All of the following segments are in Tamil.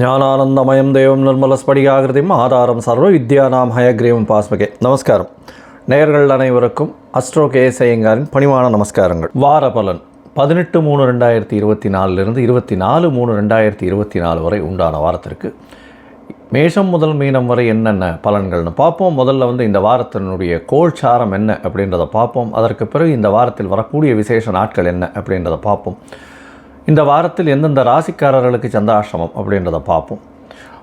ஞானானந்தமயம் தேவம் நிர்மலஸ்படிகாகிருதியும் ஆதாரம் சர்வ வித்யானாம் ஹயக்ரீவம் பாஸ்மகே. நமஸ்காரம். நேயர்கள் அனைவருக்கும் அஸ்ட்ரோ கேசையங்காரின் பணிவான நமஸ்காரங்கள். வார பலன் பதினெட்டு மூணு ரெண்டாயிரத்தி இருபத்தி நாலுலேருந்து இருபத்தி நாலு மூணு ரெண்டாயிரத்தி இருபத்தி நாலு வரை உண்டான வாரத்திற்கு. மேஷம் முதல் மீனம் வரை என்னென்ன பலன்கள்னு பார்ப்போம். முதல்ல வந்து இந்த வாரத்தினுடைய கோல்சாரம் என்ன அப்படின்றத பார்ப்போம். அதற்கு பிறகு இந்த வாரத்தில் வரக்கூடிய விசேஷ நாட்கள் என்ன அப்படின்றத பார்ப்போம். இந்த வாரத்தில் எந்தெந்த ராசிக்காரர்களுக்கு சந்திராஷ்டமம் அப்படின்றத பார்ப்போம்.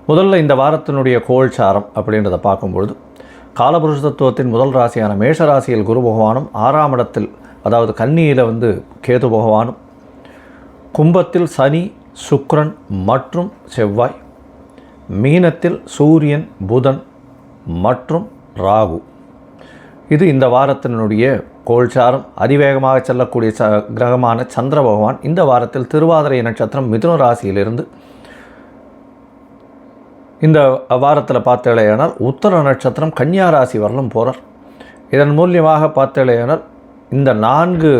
முதல்ல இந்த வாரத்தினுடைய கோல்சாரம் அப்படின்றத பார்க்கும்பொழுது காலபுருஷ தத்துவத்தின் முதல் ராசியான மேஷ ராசியில் குரு பகவானும் ஆறாம் இடத்தில் அதாவது கன்னியில் வந்து கேது பகவானும் கும்பத்தில் சனி சுக்ரன் மற்றும் செவ்வாய் மீனத்தில் சூரியன் புதன் மற்றும் ராகு. இது இந்த வாரத்தினுடைய கோல்சாரம். அதிவேகமாக செல்லக்கூடிய ச கிரகமான சந்திர பகவான் இந்த வாரத்தில் திருவாதிரை நட்சத்திரம் மிதுன ராசியிலிருந்து இந்த வாரத்தில் பார்த்தேலையானால் உத்தர நட்சத்திரம் கன்னியா ராசி வரலும் போகிறார் இதன் மூலியமாக பார்த்தேலையானால் இந்த நான்கு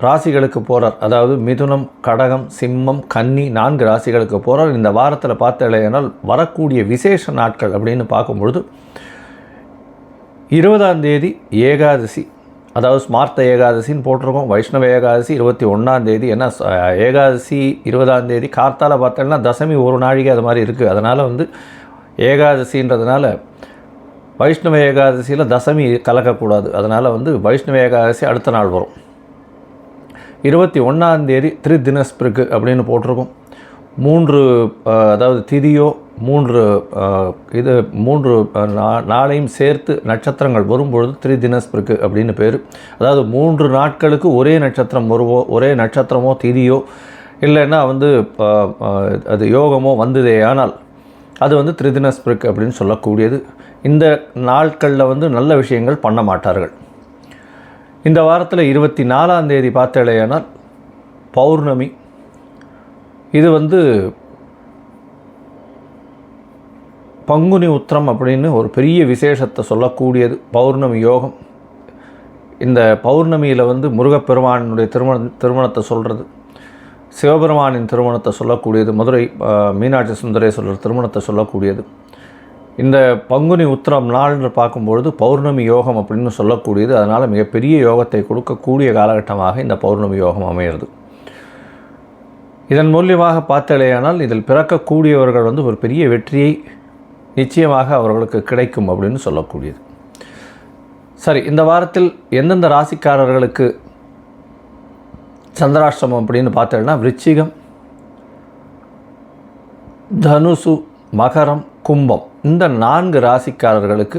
ராசிகளுக்கு போகிறார் அதாவது மிதுனம் கடகம் சிம்மம் கன்னி நான்கு ராசிகளுக்கு போகிறார் இந்த வாரத்தில் பார்த்தேலையானால் வரக்கூடிய விசேஷ நாட்கள் அப்படின்னு பார்க்கும்பொழுது இருபதாம் தேதி ஏகாதசி. அதாவது ஸ்மார்த்த ஏகாதசின்னு போட்டிருக்கோம். வைஷ்ணவ ஏகாதசி இருபத்தி ஒன்றாம் தேதி. ஏன்னா ஏகாதசி இருபதாம் தேதி கார்த்தால பார்த்தோம்னா தசமி ஒரு நாழிகை அது மாதிரி இருக்குது அதனால் வந்து ஏகாதசின்றதுனால வைஷ்ணவ ஏகாதசியில் தசமி கலக்கக்கூடாது. அதனால் வந்து வைஷ்ணவ ஏகாதசி அடுத்த நாள் வரும். இருபத்தி ஒன்றாந்தேதி திரு தினஸ்பிருக்கு அப்படின்னு போட்டிருக்கோம். மூன்று அதாவது திதியோ மூன்று இது மூன்று நா- நாளையும் சேர்த்து நட்சத்திரங்கள் வரும்பொழுது திரு அப்படின்னு பேர். அதாவது மூன்று நாட்களுக்கு ஒரே நட்சத்திரம் வருவோ ஒரே நட்சத்திரமோ திதியோ இல்லைன்னா வந்து அது யோகமோ வந்ததே ஆனால் அது வந்து திரிதினஸ்பிருக்கு அப்படின்னு சொல்லக்கூடியது. இந்த நாட்களில் வந்து நல்ல விஷயங்கள் பண்ண மாட்டார்கள். இந்த வாரத்தில் இருபத்தி நாலாம் தேதி பார்த்தாலேயானால் பௌர்ணமி. இது வந்து பங்குனி உத்திரம் அப்படின்னு ஒரு பெரிய விசேஷத்தை சொல்லக்கூடியது பௌர்ணமி யோகம். இந்த பௌர்ணமியில் வந்து முருகப்பெருமானுடைய திருமண திருமணத்தை சொல்கிறது சிவபெருமானின் திருமணத்தை சொல்லக்கூடியது மதுரை மீனாட்சி சுந்தரேஸ்வரர் திருமணத்தை சொல்லக்கூடியது. இந்த பங்குனி உத்திரம் நாள்னு பார்க்கும்பொழுது பௌர்ணமி யோகம் அப்படின்னு சொல்லக்கூடியது. அதனால் மிகப்பெரிய யோகத்தை கொடுக்கக்கூடிய காலகட்டமாக இந்த பௌர்ணமி யோகம் அமையிறது. இதன் மூலியமாக பார்த்தலையானால் இதில் பிறக்கக்கூடியவர்கள் வந்து ஒரு பெரிய வெற்றியை நிச்சயமாக அவர்களுக்கு கிடைக்கும் அப்படின்னு சொல்லக்கூடியது. சரி இந்த வாரத்தில் எந்தெந்த ராசிக்காரர்களுக்கு சந்திராஷ்டிரமம் அப்படின்னு பார்த்தோம்னா விருச்சிகம் தனுசு மகரம் கும்பம் இந்த நான்கு ராசிக்காரர்களுக்கு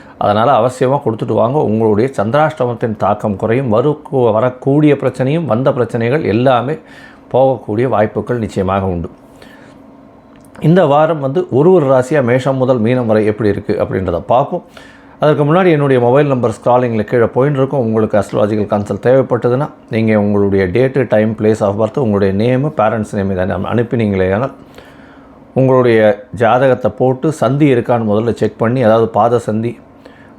அதனால் அவசியமாக கொடுத்துட்டு வாங்க. உங்களுடைய சந்திராஷ்டமத்தின் தாக்கம் குறையும். வரு வரக்கூடிய பிரச்சனையும் வந்த பிரச்சனைகள் எல்லாமே போகக்கூடிய வாய்ப்புகள் நிச்சயமாக உண்டு. இந்த வாரம் வந்து ஒரு ஒரு ராசியாக மேஷம் முதல் மீனம் வரை எப்படி இருக்குது அப்படின்றத பார்ப்போம். அதற்கு முன்னாடி என்னுடைய மொபைல் நம்பர் ஸ்க்ராலிங்கில் கீழே போயின்னு இருக்கும். உங்களுக்கு அஸ்ட்ராலஜிக்கல் கன்சல்ட் தேவைப்பட்டதுன்னா நீங்கள் உங்களுடைய date time place of birth உங்களுடைய நேமு பேரண்ட்ஸ் நேம் இதை அனுப்பினீங்களேனால் உங்களுடைய ஜாதகத்தை போட்டு சந்தி இருக்கான்னு முதல்ல செக் பண்ணி அதாவது பாத சந்தி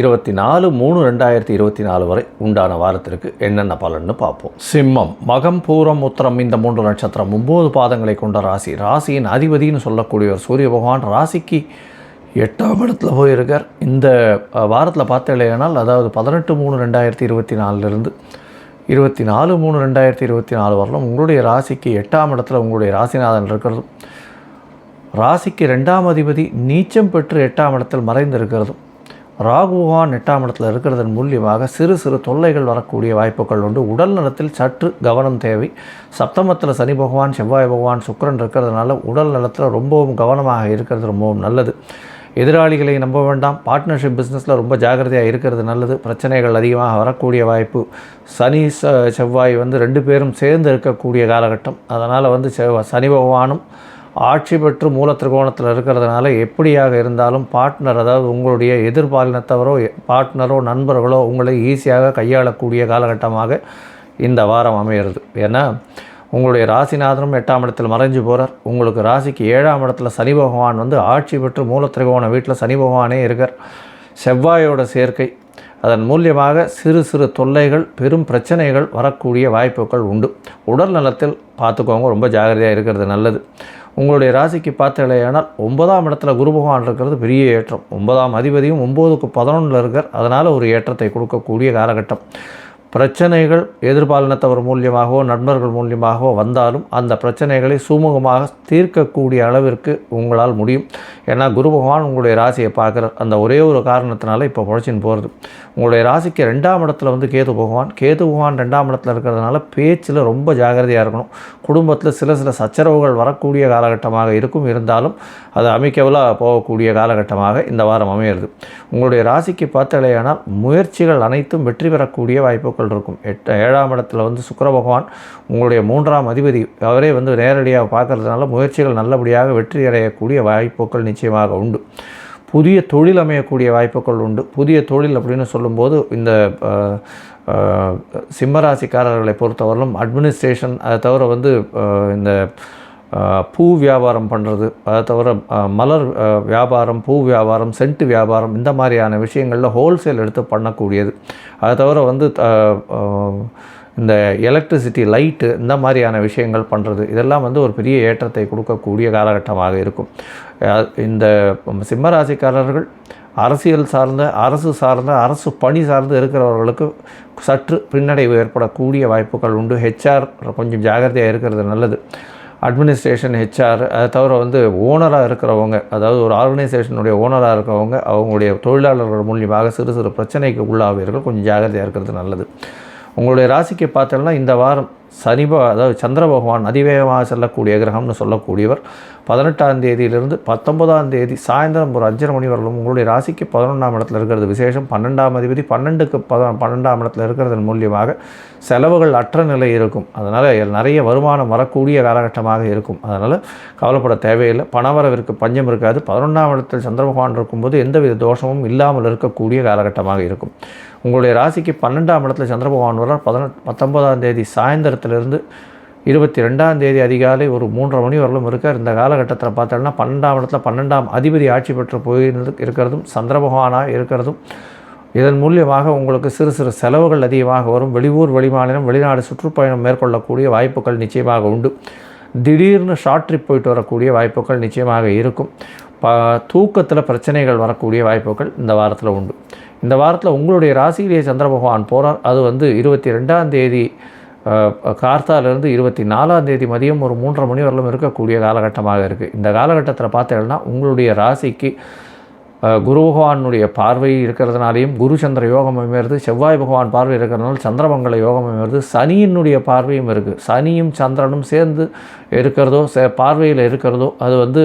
இருபத்தி நாலு மூணு ரெண்டாயிரத்தி இருபத்தி நாலு வரை உண்டான வாரத்திற்கு என்னென்ன பலன்னு பார்ப்போம். சிம்மம் மகம் பூரம் உத்தரம் இந்த மூன்று நட்சத்திரம் ஒம்பது பாதங்களை கொண்ட ராசி. ராசியின் அதிபதின்னு சொல்லக்கூடியவர் சூரிய பகவான் ராசிக்கு எட்டாம் இடத்துல போயிருக்கார். இந்த வாரத்தில் பார்த்தேனால் அதாவது பதினெட்டு மூணு ரெண்டாயிரத்தி இருபத்தி நாலுலேருந்து இருபத்தி நாலு மூணு ரெண்டாயிரத்தி இருபத்தி நாலு வரலும் உங்களுடைய ராசிக்கு எட்டாம் இடத்துல உங்களுடைய ராசிநாதன் இருக்கிறதும் ராசிக்கு ரெண்டாம் அதிபதி நீச்சம் பெற்று எட்டாம் இடத்தில் மறைந்திருக்கிறதும் ராகுவான் எட்டாம் இடத்துல இருக்கிறதன் மூலியமாக சிறு சிறு தொல்லைகள் வரக்கூடிய வாய்ப்புகள் உண்டு. உடல் நலத்தில் சற்று கவனம் தேவை. சப்தமத்தில் சனி பகவான் செவ்வாய் பகவான் சுக்கரன் இருக்கிறதுனால உடல் நலத்தில் ரொம்பவும் கவனமாக இருக்கிறது ரொம்பவும் நல்லது. எதிராளிகளை நம்ப வேண்டாம். பார்ட்னர்ஷிப் பிஸ்னஸில் ரொம்ப ஜாக்கிரதையாக இருக்கிறது நல்லது. பிரச்சனைகள் அதிகமாக வரக்கூடிய வாய்ப்பு. சனி செவ்வாய் வந்து ரெண்டு பேரும் சேர்ந்து இருக்கக்கூடிய காலகட்டம். அதனால் வந்து செவ் சனி பகவானும் ஆட்சி பெற்று மூல திரிகோணத்தில் இருக்கிறதுனால எப்படியாக இருந்தாலும் பார்ட்னர் அதாவது உங்களுடைய எதிர்பாலினத்தவரோ பார்ட்னரோ நண்பர்களோ உங்களை ஈஸியாக கையாளக்கூடிய காலகட்டமாக இந்த வாரம் அமையிறது ஏன்னா உங்களுடைய ராசிநாதனும் எட்டாம் இடத்தில் மறைஞ்சு போகிறார் உங்களுக்கு ராசிக்கு ஏழாம் இடத்துல சனி பகவான் வந்து ஆட்சி பெற்று மூல திரிகோண வீட்டில் சனி பகவானே இருக்கார். செவ்வாயோட சேர்க்கை அதன் மூலியமாக சிறு சிறு தொல்லைகள் பெரும் பிரச்சனைகள் வரக்கூடிய வாய்ப்புகள் உண்டு. உடல் நலத்தில் பார்த்துக்கோங்க ரொம்ப ஜாகிரதையாக இருக்கிறது நல்லது. உங்களுடைய ராசிக்கு பார்த்தீங்களேனால் ஒன்பதாம் இடத்துல குரு பகவான் இருக்கிறது பெரிய ஏற்றம். ஒன்பதாம் அதிபதியும் ஒம்போதுக்கு பதினொன்றில் இருக்கார். அதனால் ஒரு ஏற்றத்தை கொடுக்கக்கூடிய காலகட்டம். பிரச்சனைகள் எதிர்பாலினத்தவர் மூலியமாகவோ நண்பர்கள் மூலியமாகவோ வந்தாலும் அந்த பிரச்சனைகளை சுமூகமாக தீர்க்கக்கூடிய அளவிற்கு உங்களால் முடியும். ஏன்னா குரு பகவான் உங்களுடைய ராசியை பார்க்குறார். அந்த ஒரே ஒரு காரணத்தினால இப்போ புழைச்சின்னு போகிறது உங்களுடைய ராசிக்கு ரெண்டாம் இடத்துல வந்து கேது பகவான். கேது பகவான் ரெண்டாம் இடத்துல இருக்கிறதுனால பேச்சில் ரொம்ப ஜாகிரதையாக இருக்கணும். குடும்பத்தில் சில சில சச்சரவுகள் வரக்கூடிய காலகட்டமாக இருக்கும். இருந்தாலும் அது அமைக்கவலாக போகக்கூடிய காலகட்டமாக இந்த வாரம் அமையிறது. உங்களுடைய ராசிக்கு பார்த்தாலேயானால் முயற்சிகள் அனைத்தும் வெற்றி பெறக்கூடிய வாய்ப்புகள் இருக்கும். எட்டு ஏழாம் இடத்துல வந்து சுக்கர பகவான் உங்களுடைய மூன்றாம் அதிபதி. அவரே வந்து நேரடியாக பார்க்கறதுனால முயற்சிகள் நல்லபடியாக வெற்றி அடையக்கூடிய வாய்ப்புகள் நிச்சயமாக உண்டு. புதிய தொழில் அமையக்கூடிய வாய்ப்புகள் உண்டு. புதிய தொழில் அப்படின்னு சொல்லும்போது இந்த சிம்மராசிக்காரர்களை பொறுத்தவரையிலும் அட்மினிஸ்ட்ரேஷன் அதை தவிர வந்து இந்த பூ வியாபாரம் பண்ணுறது அதை தவிர மலர் வியாபாரம் பூ வியாபாரம் சென்ட் வியாபாரம் இந்த மாதிரியான விஷயங்களில் ஹோல்சேல் எடுத்து பண்ணக்கூடியது. அதை தவிர வந்து இந்த எலக்ட்ரிசிட்டி லைட்டு இந்த மாதிரியான விஷயங்கள் பண்ணுறது இதெல்லாம் வந்து ஒரு பெரிய ஏற்றத்தை கொடுக்கக்கூடிய காலகட்டமாக இருக்கும். இந்த சிம்மராசிக்காரர்கள் அரசியல் சார்ந்த அரசு சார்ந்த அரசு பணி சார்ந்து இருக்கிறவர்களுக்கு சற்று பின்னடைவு ஏற்படக்கூடிய வாய்ப்புகள் உண்டு. ஹெச்ஆர் கொஞ்சம் ஜாகிரதையாக இருக்கிறது நல்லது. அட்மினிஸ்ட்ரேஷன் ஹெச்ஆர் அதை தவிர வந்து ஓனராக இருக்கிறவங்க அதாவது ஒரு ஆர்கனைசேஷனுடைய ஓனராக இருக்கிறவங்க அவங்களுடைய தொழிலாளர்கள் மூலியமாக சிறு சிறு பிரச்சனைக்கு உள்ளாவீர்கள். கொஞ்சம் ஜாகிரதையாக இருக்கிறது நல்லது. உங்களுடைய ராசிக்கு பார்த்தோம்னா இந்த வாரம் சனிப அதாவது சந்திர பகவான் அதிவேகமாக செல்லக்கூடிய கிரகம்னு சொல்லக்கூடியவர். பதினெட்டாம் தேதியிலிருந்து பத்தொன்பதாம் தேதி சாயந்தரம் ஒரு அஞ்சரை மணி வரலும் உங்களுடைய ராசிக்கு பதினொன்றாம் இடத்துல இருக்கிறது. விசேஷம் பன்னெண்டாம் அதிபதி பன்னெண்டுக்கு பத பன்னெண்டாம் இடத்துல இருக்கிறதன் மூலியமாக செலவுகள் அற்ற நிலை இருக்கும். அதனால் நிறைய வருமானம் வரக்கூடிய காலகட்டமாக இருக்கும். அதனால் கவலைப்பட தேவையில்லை. பணவரவிற்கு பஞ்சம் இருக்காது. பதினொன்றாம் இடத்தில் சந்திர பகவான் இருக்கும்போது எந்தவித தோஷமும் இல்லாமல் இருக்கக்கூடிய காலகட்டமாக இருக்கும். உங்களுடைய ராசிக்கு பன்னெண்டாம் இடத்துல சந்திர பகவான் வர பதினெட்டு பத்தொன்பதாம் தேதி சாயந்தரத்திலிருந்து இருபத்தி ரெண்டாம் தேதி அதிகாலை ஒரு மூன்றரை மணி வரலும் இருக்கார். இந்த காலகட்டத்தில் பார்த்தோம்னா பன்னெண்டாம் இடத்துல பன்னெண்டாம் அதிபதி ஆட்சி பெற்று போயிருந்து இருக்கிறதும் சந்திர பகவானாக இருக்கிறதும் இதன் மூலியமாக உங்களுக்கு சிறு சிறு செலவுகள் அதிகமாக வரும். வெளியூர் வெளிமாநிலம் வெளிநாடு சுற்றுப்பயணம் மேற்கொள்ளக்கூடிய வாய்ப்புகள் நிச்சயமாக உண்டு. திடீர்னு ஷார்ட் ட்ரிப் போயிட்டு வரக்கூடிய வாய்ப்புகள் நிச்சயமாக இருக்கும். ப தூக்கத்தில் பிரச்சனைகள் வரக்கூடிய வாய்ப்புகள் இந்த வாரத்தில் உண்டு. இந்த வாரத்தில் உங்களுடைய ராசியிலேயே சந்திர பகவான் போகிறார் அது வந்து இருபத்தி ரெண்டாம் தேதி கார்த்தாலேருந்து இருபத்தி நாலாம் தேதி மதியம் ஒரு மூன்றரை மணி வரலும் இருக்கக்கூடிய காலகட்டமாக இருக்குது இந்த காலகட்டத்தில் பார்த்தீங்கன்னா உங்களுடைய ராசிக்கு குரு பகவானுடைய பார்வை இருக்கிறதுனாலையும் குரு சந்திர யோகம் அமைகிறது செவ்வாய் பகவான் பார்வை இருக்கிறதுனால சந்திரமங்கல யோகம் அமைகிறது சனியினுடைய பார்வையும் இருக்குது சனியும் சந்திரனும் சேர்ந்து இருக்கிறதோ சே பார்வையில் இருக்கிறதோ அது வந்து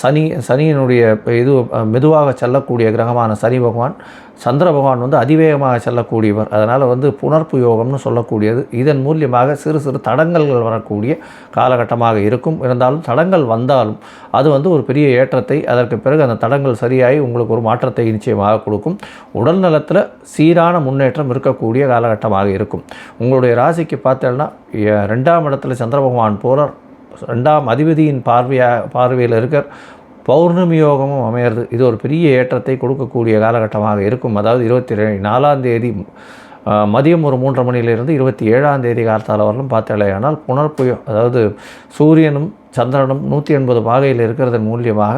சனி சனியினுடைய இது மெதுவாக செல்லக்கூடிய கிரகமான சனி பகவான் சந்திர பகவான் வந்து அதிவேகமாக செல்லக்கூடியவர். அதனால் வந்து புனர்ப்பு யோகம்னு சொல்லக்கூடியது. இதன் மூலியமாக சிறு சிறு தடங்கல்கள் வரக்கூடிய காலகட்டமாக இருக்கும். இருந்தாலும் தடங்கள் வந்தாலும் அது வந்து ஒரு பெரிய ஏற்றத்தை அதற்கு பிறகு அந்த தடங்கள் சரியாகி உங்களுக்கு ஒரு மாற்றத்தை நிச்சயமாக கொடுக்கும். உடல் நலத்தில் சீரான முன்னேற்றம் இருக்கக்கூடிய காலகட்டமாக இருக்கும். உங்களுடைய ராசிக்கு பார்த்தேன்னா ரெண்டாம் இடத்துல சந்திர பகவான் போகிறார் ரெண்டாம் அதிபதியின் பார்வையாக பார்வையில் இருக்க பௌர்ணமி யோகமும் அமையிறது. இது ஒரு பெரிய ஏற்றத்தை கொடுக்கக்கூடிய காலகட்டமாக இருக்கும். அதாவது இருபத்தி ரெண்டு நாலாம் தேதி மதியம் ஒரு மூன்றரை மணியிலிருந்து இருபத்தி ஏழாம் தேதி காலத்தால் வரலும் பார்த்தாலேயானால் புனர்புயம் அதாவது சூரியனும் சந்திரனும் நூற்றி எண்பது பாகையில் இருக்கிறதன் மூலியமாக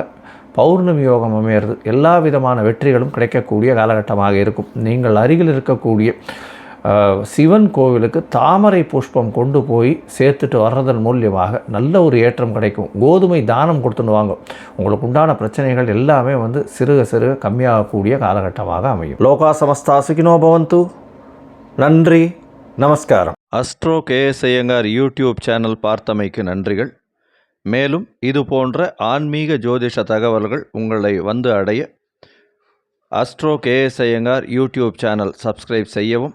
பௌர்ணமி யோகம் அமையிறது. எல்லா விதமான வெற்றிகளும் கிடைக்கக்கூடிய காலகட்டமாக இருக்கும். நீங்கள் அருகில் இருக்கக்கூடிய சிவன் கோவிலுக்கு தாமரை புஷ்பம் கொண்டு போய் சேர்த்துட்டு வர்றதன் மூலியமாக நல்ல ஒரு ஏற்றம் கிடைக்கும். கோதுமை தானம் கொடுத்துன்னு வாங்க. உங்களுக்கு உண்டான பிரச்சனைகள் எல்லாமே வந்து சிறுக சிறுக கம்மியாகக்கூடிய காலகட்டமாக அமையும். லோகா சமஸ்தா சுகினோ பவந்து. நன்றி நமஸ்காரம். Astro KS Iyengar YouTube channel பார்த்தமைக்கு நன்றிகள். மேலும் இது போன்ற ஆன்மீக ஜோதிஷ தகவல்கள் உங்களை வந்து அடைய Astro KS Iyengar YouTube channel subscribe செய்யவும்